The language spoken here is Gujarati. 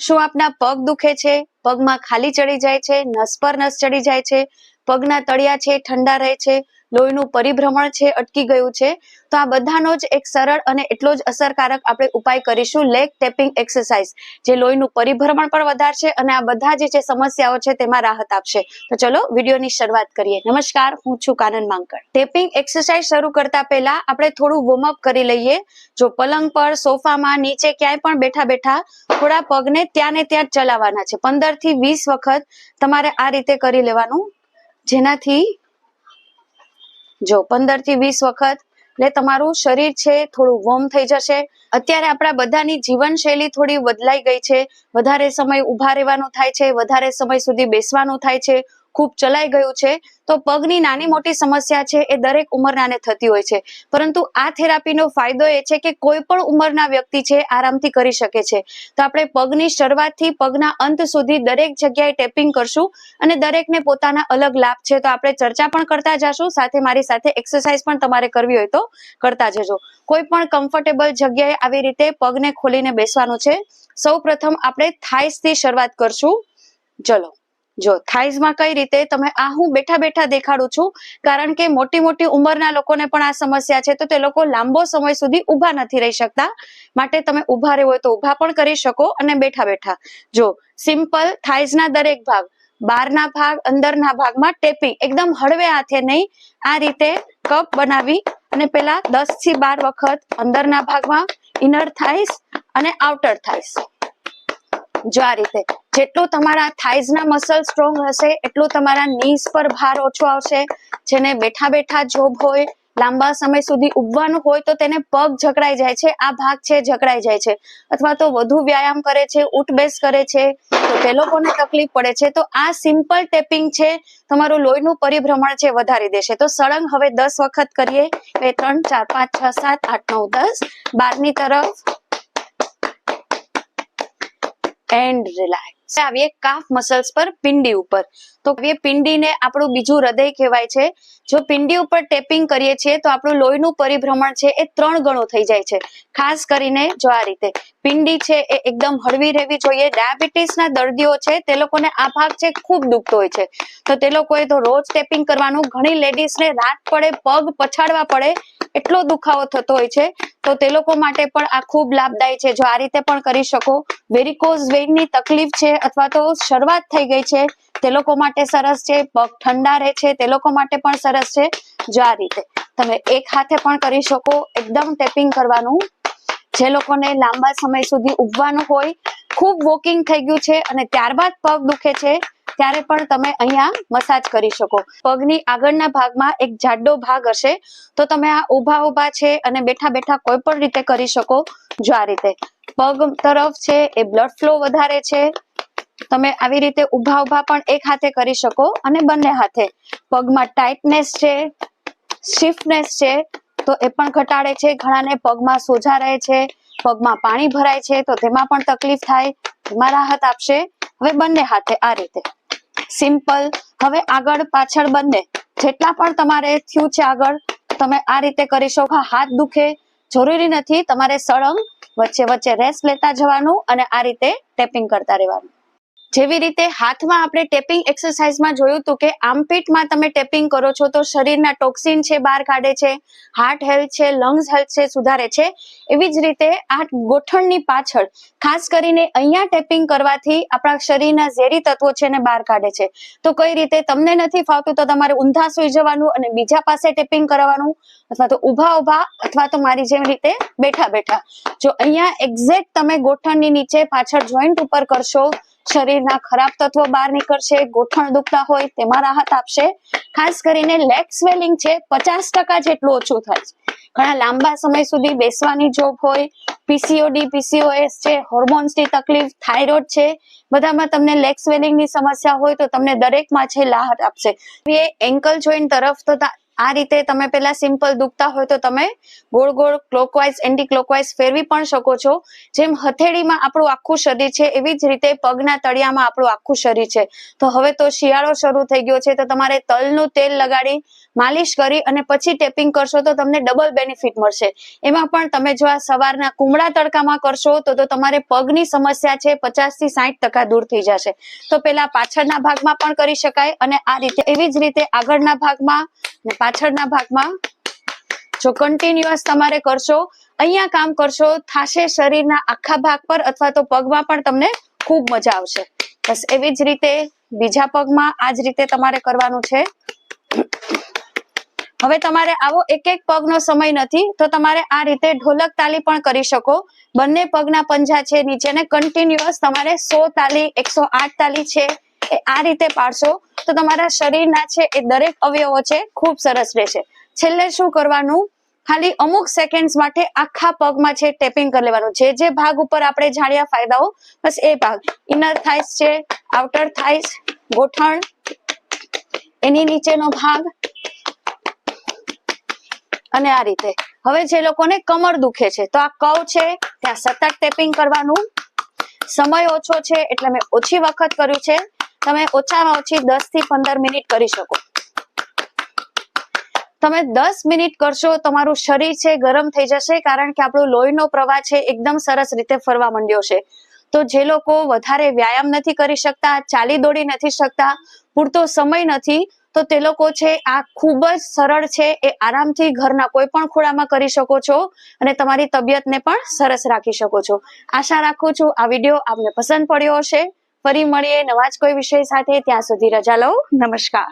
શું આપના પગ દુખે છે? પગમાં ખાલી ચડી જાય છે, નસ પર નસ ચડી જાય છે, પગના તળિયા છે, ઠંડા રહે છે લોહીનું પરિભ્રમણ છે, અટકી ગયું છે. તો આ બધાનો જ એક સરળ અને એટલો જ અસરકારક આપણે ઉપાય કરીશું લેગ ટેપિંગ એક્સરસાઇઝ જે લોહીનું પરિભ્રમણ પણ વધારશે અને આ બધા જે છે સમસ્યાઓ છે તેમાં રાહત આપશે. તો ચલો વિડીયોની શરૂઆત કરીએ. નમસ્કાર, હું છું કાનન માંકડ. ટેપિંગ એક્સરસાઇઝ શરૂ કરતા પહેલા આપણે થોડું વોર્મઅપ કરી લઈએ. જો પલંગ પર, સોફામાં, નીચે ક્યાંય પણ બેઠા બેઠા થોડા પગને ત્યાં ને ત્યાં ચલાવવાના છે. પંદરથી વીસ વખત તમારે આ રીતે કરી લેવાનું. જેનાથી જો પંદરથી વીસ વખત, એટલે તમારું શરીર છે, થોડું વોર્મ થઈ જશે. અત્યારે આપણા બધાની જીવનશૈલી થોડી બદલાઈ ગઈ છે. વધારે સમય ઊભા રહેવાનું થાય છે, વધારે સમય સુધી બેસવાનું થાય છે. ખૂબ ચલાઈ ગયું છે, તો પગની નાની મોટી સમસ્યા છે, એ દરેક ઉંમરનાને થતી હોય છે. પરંતુ આ થેરાપીનો ફાયદો એ છે કે કોઈ પણ ઉંમરના વ્યક્તિ છે, આરામથી કરી શકે છે. તો આપણે પગની શરૂઆતથી પગના અંત સુધી દરેક જગ્યાએ ટેપિંગ કરશું અને દરેકને પોતાના અલગ લાભ છે. તો આપણે ચર્ચા પણ કરતા જશું, સાથે મારી સાથે એક્સરસાઇઝ પણ તમારે કરવી હોય તો કરતા જજો. કોઈ પણ કમ્ફર્ટેબલ જગ્યાએ આવી રીતે પગને ખોલીને બેસવાનું છે. સૌ પ્રથમ આપણે થાઈસથી શરૂઆત કરશું. ચલો. જો થાઈઝમાં કઈ રીતે તમે આ હું બેઠા બેઠા દેખાડું છું, કારણ કે મોટી મોટી ઉંમરના લોકોને પણ આ સમસ્યા છે, તો તે લોકો લાંબો સમય સુધી ઊભા નથી રહી શકતા. માટે તમે ઊભા રહેવું તો ઊભા પણ કરી શકો અને બેઠા બેઠા. જો સિમ્પલ થાઈઝના દરેક ભાગ બહારના ભાગ, અંદરના ભાગમાં ટેપિંગ, એકદમ હળવે હાથે નહીં, આ રીતે કપ બનાવી અને પેલા દસથી બાર વખત અંદરના ભાગમાં ઇનર થાઈસ અને આઉટર થાઈસ જો આ રીતે જેટલું તમારા થાઈઝ ના મસલ સ્ટ્રોંગ હશે, એટલું તમારા નીઝ પર ભાર ઓછો આવશે. જેને બેઠા બેઠા જોબ હોય, લાંબા સમય સુધી ઉભવાનું હોય, તો તેને પગ જકડાઈ જાય છે. આ ભાગ છે, જકડાઈ જાય છે. અથવા તો વધુ વ્યાયામ કરે છે ઉઠબેસ કરે છે, તો તે લોકોને તકલીફ પડે છે. તો આ સિમ્પલ ટેપિંગ છે. તમારું લોહીનું પરિભ્રમણ છે, વધારી દેશે. તો સળંગ હવે દસ વખત કરીએ. બે, ત્રણ, ચાર, પાંચ, છ, સાત, આઠ, નવ, દસ. બારની તરફ એન્ડ રિલેક્સ આવીએ કાફ મસલ્સ પર પિંડી ઉપર. તો એ પિંડીને આપણું બીજું હૃદય કહેવાય છે. જો પિંડી ઉપર ટેપિંગ કરીએ છીએ તો આપણું લોહીનું પરિભ્રમણ છે એ ત્રણ ગણું થઈ જાય છે. ખાસ કરીને જો આ રીતે. પિંડી છે એ એકદમ હળવી રહેવી જોઈએ. ડાયાબિટીસના દર્દીઓ છે તે લોકોને આ ભાગ છે ખૂબ દુખતો હોય છે. તો તે લોકોએ તો રોજ ટેપિંગ કરવાનું. ઘણી લેડીઝને રાત પડે, પગ પછાડવા પડે એટલો દુખાવો થતો હોય છે. તો તે લોકો માટે પણ આ ખૂબ લાભદાયી છે. જો આ રીતે પણ કરી શકો વેરિકોઝ વેઇનની તકલીફ છે અથવા તો શરૂઆત થઈ ગઈ છે, તે લોકો માટે સરસ છે, પગ ઠંડા રહે છે, તે લોકો માટે પણ સરસ છે. જો આ રીતે તમે એક હાથે પણ કરી શકો, એકદમ ટેપિંગ કરવાનું. જે લોકોને લાંબા સમય સુધી ઉભવાનું હોય, ખૂબ વોકિંગ થઈ ગયું છે અને ત્યારબાદ પગ દુખે છે, ત્યારે પણ તમે અહીંયા મસાજ કરી શકો. પગની આગળના ભાગમાં એક જાડો ભાગ હશે, તો તમે આ ઊભા ઊભા છે અને બેઠા બેઠા કોઈ પણ રીતે કરી શકો, જો આ રીતે. પગ તરફ છે, એ બ્લડ ફ્લો વધારે છે. તમે આવી રીતે ઊભા ઊભા પણ એક હાથે કરી શકો અને બંને હાથે. પગમાં ટાઈટનેસ છે સ્ટીફનેસ છે, તો એ પણ ઘટાડે છે, ઘણાને પગમાં સોજા રહે છે, પગમાં પાણી ભરાય છે, તો તેમાં પણ તકલીફ થાય, તેમાં રાહત આપશે. હવે બંને હાથે આ રીતે. સિમ્પલ હવે આગળ પાછળ બંને. જેટલા પણ તમારે થયું છે આગળ, તમે આ રીતે કરી શકો. હાથ દુખે જરૂરી નથી. તમારે સળંગ વચ્ચે વચ્ચે રેસ્ટ લેતા જવાનું અને આ રીતે ટેપિંગ કરતા રહેવાનું. જેવી રીતે હાથમાં આપણે ટેપિંગ એક્સરસાઇઝમાં જોયું હતું કે આમપીટમાં તમે ટેપિંગ કરો છો તો શરીરના ટોક્સિન છે, બહાર કાઢે છે, હાર્ટ હેલ્થ છે, લંગ્સ હેલ્થ છે, સુધારે છે. એવી જ રીતે આ ગોઠણની પાછળ ખાસ કરીને અહીંયા ટેપિંગ કરવાથી આપણા શરીરના ઝેરી તત્વો છે ને બહાર કાઢે છે. તો કઈ રીતે તમને નથી ફાવતું તો તમારે ઊંધા સુઈ જવાનું અને બીજા પાસે ટેપિંગ કરવાનું અથવા તો ઊભા ઊભા અથવા તો મારી જેમ રીતે બેઠા બેઠા. જો અહીંયા એક્ઝેક્ટ તમે ગોઠણની નીચે પાછળ જોઈન્ટ ઉપર કરશો શરીરના ખરાબ તત્વો બહાર નીકળશે, ગોઠણ દુખતા હોય તેમાં રાહત આપશે. ખાસ કરીને લેગ સ્વેલિંગ છે, પચાસ ટકા જેટલું ઓછું થાય છે. ઘણા લાંબા સમય સુધી બેસવાની જોબ હોય પીસીઓડી પીસીઓએસ છે હોર્મોન્સની તકલીફ થાઇરોઇડ છે. બધામાં તમને લેગ સ્વેલિંગની સમસ્યા હોય તો તમને દરેકમાં છે, રાહત આપશે. એ એન્કલ જોઈન્ટ તરફ તો આ રીતે તમે પેલા સિમ્પલ દુખતા હોય તો તમે ગોળ ગોળ ક્લોકવાઇઝ એન્ટી ક્લોકવાઇઝ ફેરવી પણ શકો છો. જેમ હથેળીમાં આપણું આખું શરીર છે, એવી જ રીતે પગના તળિયામાં આપણું આખું શરીર છે. તો હવે તો શિયાળો શરૂ થઈ ગયો છે, તો તમારે તલનું તેલ લગાડી, માલિશ કરી અને પછી ટેપિંગ કરશો તો તમને ડબલ બેનિફિટ મળશે. એમાં પણ તમે જો આ સવારના કુમળા તડકામાં કરશો તો તો તમારે પગની સમસ્યા છે પચાસથી સાઠ ટકા દૂર થઈ જશે. તો પેલા પાછળના ભાગમાં પણ કરી શકાય અને આ રીતે એવી જ રીતે આગળના ભાગમાં પાછળના ભાગમાં જો કન્ટિન્યુઅસ તમારે કરશો, અહીંયા કામ કરશો, થાશે શરીરના આખા ભાગ પર અથવા તો પગમાં પણ તમને ખૂબ મજા આવશે. બસ એવી જ રીતે બીજા પગમાં આ જ રીતે તમારે કરવાનું છે. હવે તમારે આવો એક એક પગનો સમય નથી, તો તમારે આ રીતે ઢોલક તાલી પણ કરી શકો. બંને પગના પંજા છે નીચેને કન્ટિન્યુઅસ તમારે સો તાલી, એકસો આઠ તાલી છે, એ આ રીતે પાડશો. તો તમારા શરીરના છે એ દરેક અવયવો છે ખૂબ સરસ રહેશે. છેલ્લે શું કરવાનું? ખાલી અમુક સેકન્ડ્સ માટે આખા પગમાં છે ટેપિંગ કરી લેવાનું. જે જે ભાગ ઉપર આપણે જાણ્યા ફાયદાઓ, બસ એ ભાગ. ઇનર થાઈસ છે આઉટર થાઈસ ગોઠણ, એની નીચેનો ભાગ અને આ રીતે. હવે જે લોકોને કમર દુખે છે, તો આ કવ છે, ત્યાં સતત ટેપિંગ કરવાનું. સમય ઓછો છે, એટલે મેં ઓછી વખત કર્યું છે. તમે ઓછામાં ઓછી દસથી પંદર મિનિટ કરી શકો. તમે દસ મિનિટ કરશો, તમારું શરીર છે ગરમ થઈ જશે કારણ કે આપણું લોહીનો પ્રવાહ છે એકદમ સરસ રીતે ફરવા માંડ્યો છે. તો જે લોકો વધારે વ્યાયામ નથી કરી શકતા, ચાલી દોડી નથી શકતા, પૂરતો સમય નથી, તો તે લોકો છે આ ખૂબ જ સરળ છે એ આરામથી ઘરના કોઈ પણ ખોળામાં કરી શકો છો અને તમારી તબિયતને પણ સરસ રાખી શકો છો. આશા રાખું છું આ વીડિયો આપને પસંદ પડ્યો હશે. ફરી મળીએ નવા જ કોઈ વિષય સાથે ત્યાં સુધી રજા લઉં નમસ્કાર.